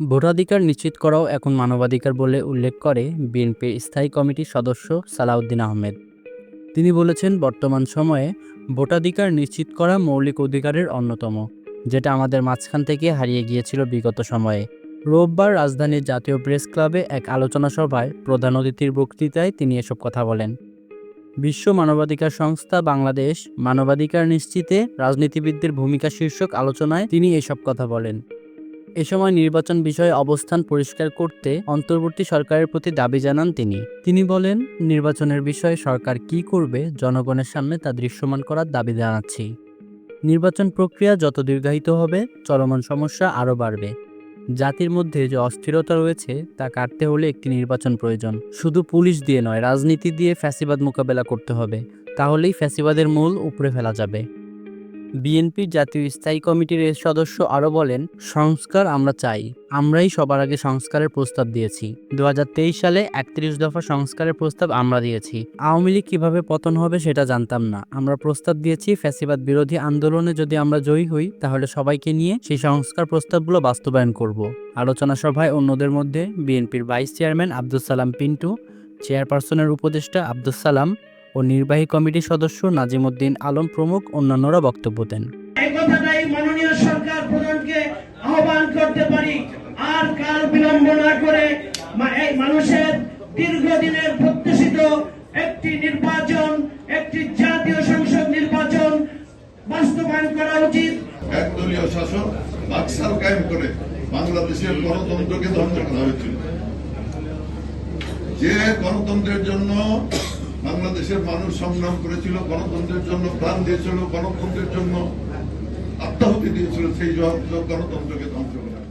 ভোটাধিকার নিশ্চিত করাও এখন মানবাধিকার বলে উল্লেখ করে বিএনপির স্থায়ী কমিটির সদস্য সালাউদ্দিন আহমেদ। তিনি বলেছেন, বর্তমান সময়ে ভোটাধিকার নিশ্চিত করা মৌলিক অধিকারের অন্যতম, যেটা আমাদের মাঝখান থেকে হারিয়ে গিয়েছিল বিগত সময়ে। রোববার রাজধানীর জাতীয় প্রেস ক্লাবে এক আলোচনা সভায় প্রধান অতিথির বক্তৃতায় তিনি এসব কথা বলেন। বিশ্ব মানবাধিকার সংস্থা বাংলাদেশ মানবাধিকার নিশ্চিতে রাজনীতিবিদদের ভূমিকা শীর্ষক আলোচনায় তিনি এসব কথা বলেন। এ সময় নির্বাচন বিষয়ে অবস্থান পরিষ্কার করতে অন্তর্বর্তী সরকারের প্রতি দাবি জানান তিনি। তিনি বলেন, নির্বাচনের বিষয়ে সরকার কি করবে জনগণের সামনে তা দৃশ্যমান করার দাবি জানাচ্ছি। নির্বাচন প্রক্রিয়া যত দীর্ঘায়িত হবে, চলমান সমস্যা আরও বাড়বে। জাতির মধ্যে যে অস্থিরতা রয়েছে, তা কাটতে হলে একটি নির্বাচন প্রয়োজন। শুধু পুলিশ দিয়ে নয়, রাজনীতি দিয়ে ফ্যাসিবাদ মোকাবেলা করতে হবে। তাহলেই ফ্যাসিবাদের মূল উপড়ে ফেলা যাবে। বিএনপির জাতীয় স্থায়ী কমিটির সদস্য আরও বলেন, সংস্কার আমরা চাই। আমরাই সবার আগে সংস্কারের প্রস্তাব দিয়েছি। দু হাজার তেইশ সালে একত্রিশ দফা সংস্কারের প্রস্তাব আমরা দিয়েছি। আওয়ামী লীগ কীভাবে পতন হবে সেটা জানতাম না। আমরা প্রস্তাব দিয়েছি, ফ্যাসিবাদ বিরোধী আন্দোলনে যদি আমরা জয়ী হই, তাহলে সবাইকে নিয়ে সেই সংস্কার প্রস্তাবগুলো বাস্তবায়ন করব। আলোচনা সভায় অন্যদের মধ্যে বিএনপির ভাইস চেয়ারম্যান আব্দুল সালাম পিন্টু, চেয়ারপারসনের উপদেষ্টা আব্দুল সালাম ও নির্বাহী কমিটির সদস্য নাজিমুদ্দিন আলম প্রমুখ অন্যান্যরা বক্তব্য দেন। এই মাননীয় সরকার প্রধানকে আহ্বান করতে পারি। আর কাল বিলম্ব না করে এই মানুষের দীর্ঘদিনের প্রত্যাশিত একটি নির্বাচন একটি জাতীয় সংসদ নির্বাচন বাস্তবায়ন করা উচিত। একদলীয় শাসন কায়েম করে বাংলাদেশের গণতন্ত্রকে ধ্বংস করা হয়েছিল। যে গণতন্ত্রের জন্য বাংলাদেশের মানুষ সংগ্রাম করেছিল, গণতন্ত্রের জন্য, প্রাণ দিয়েছিল, গণতন্ত্রের জন্য আত্মাহুতি দিয়েছিল, সেই গণতন্ত্রকে ধ্বংস করা।